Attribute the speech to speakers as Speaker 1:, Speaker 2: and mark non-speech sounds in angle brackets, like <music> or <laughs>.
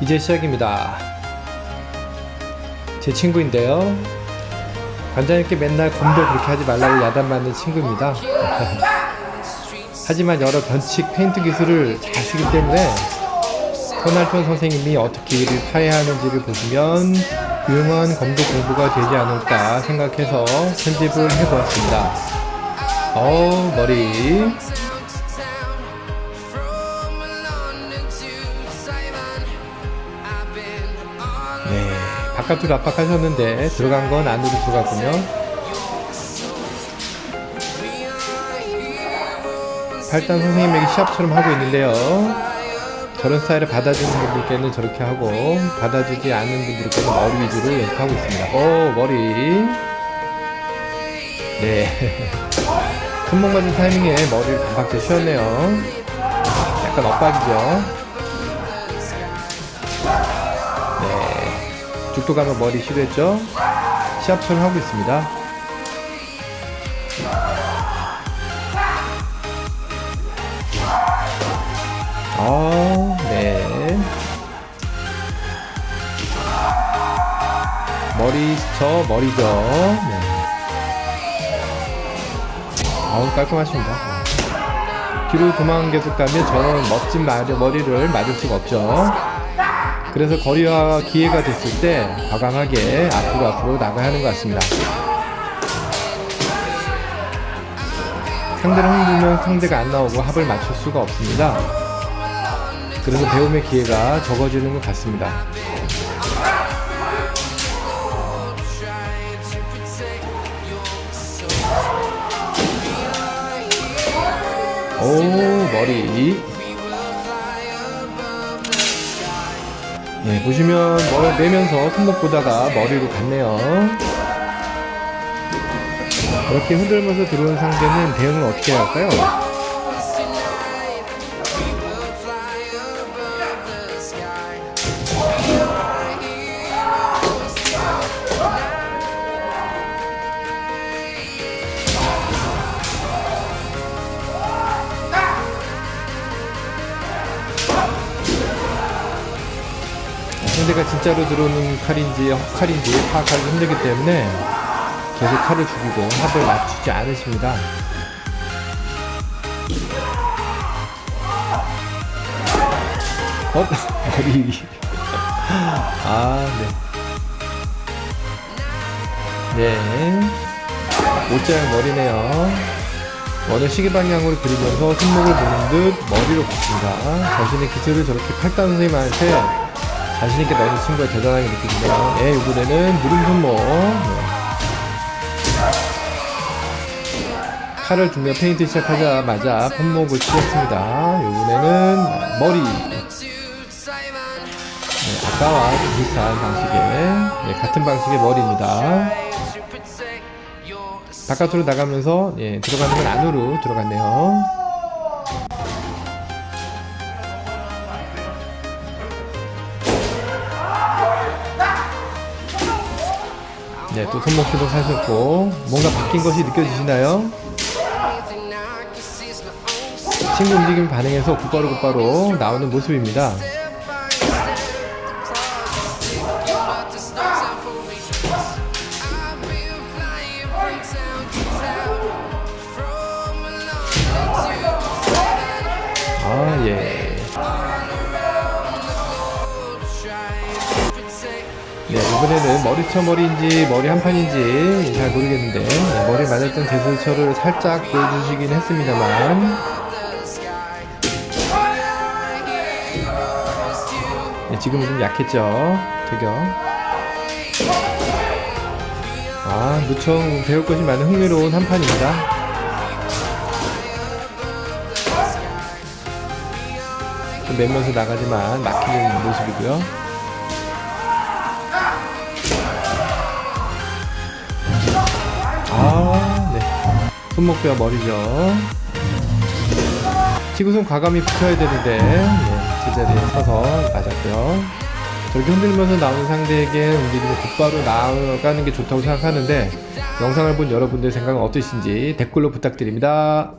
Speaker 1: 이제 시작입니다. 제 친구인데요. 관장님께 맨날 검도 그렇게 하지 말라고 야단 맞는 친구입니다. <laughs> 하지만 여러 변칙 페인트 기술을 잘 쓰기 때문에 손할촌 선생님이 어떻게 이를 파해하는지를 보시면 유용한 검도 공부가 되지 않을까 생각해서 편집을 해보았습니다. 어우 머리 바깥으로 압박하셨는데 들어간 건 안으로 들어갔군요. 팔단 선생님에게 시합처럼 하고 있는데요. 저런 스타일을 받아주는 분들께는 저렇게 하고 받아주지 않는 분들께는 머리 위주로 연습하고 있습니다. 오 머리 네 <laughs> 손목 맞은 타이밍에 머리를 반박제 쉬었네요. 약간 엇박이죠. 죽도 가면 머리 시도했죠. 시합처럼 하고 있습니다. 아, 네. 머리, 저 머리죠. 네. 아우, 깔끔하십니다. 뒤로 도망 계속 가면 저런 멋진 머리를 맞을 수가 없죠. 그래서 거리와 기회가 됐을 때 과감하게 앞으로 앞으로 나가야 하는 것 같습니다. 상대를 흔들면 상대가 안 나오고 합을 맞출 수가 없습니다. 그래서 배움의 기회가 적어지는 것 같습니다. 오 머리 네 보시면 뭘 내면서 손목 보다가 머리로 갔네요 이렇게 흔들면서 들어온 상대는 대응을 어떻게 해야 할까요? 상대가 진짜로 들어오는 칼인지 헛칼인지 파악하기 힘들기 때문에 계속 칼을 죽이고 합을 맞추지 않으십니다. 어? <laughs> 머리. 아, 네. 네. 옷자양 머리네요. 어느 시계 방향으로 그리면서 손목을 보는 듯 머리로 걷습니다. 자신의 기술을 저렇게 팔단 선생님한테 자신있게 넣는 친구가 대단하게 느껴지네요. 예, 이번에는 무릎 손목. 네. 칼을 들며 페인트 시작하자마자 손목을 치었습니다. 이번에는 머리. 네, 아까와 비슷한 방식의, 예, 같은 방식의 머리입니다. 바깥으로 나가면서, 예, 들어가는 건 안으로 들어갔네요. 네, 또 손목 계속 하셨고 뭔가 바뀐 것이 느껴지시나요? 친구 움직임 반응해서 곧바로 곧바로 나오는 모습입니다. 아, 예. 네, 이번에는 머리쳐 머리인지 머리 한 판인지 잘 모르겠는데 네, 머리 맞았던 제스처를 살짝 보여주시긴 했습니다만. 네, 지금은 좀 약했죠? 되겨 아 무척 배울 것이 많은 흥미로운 한 판입니다. 좀 매면서 나가지만 막히는 모습이고요 손목뼈 머리죠. 지구손 과감히 붙여야 되는데, 네, 제자리에 서서 맞았고요. 저렇게 흔들면서 나오는 상대에게 움직임이 곧바로 나아가는 게 좋다고 생각하는데, 영상을 본 여러분들 생각은 어떠신지 댓글로 부탁드립니다.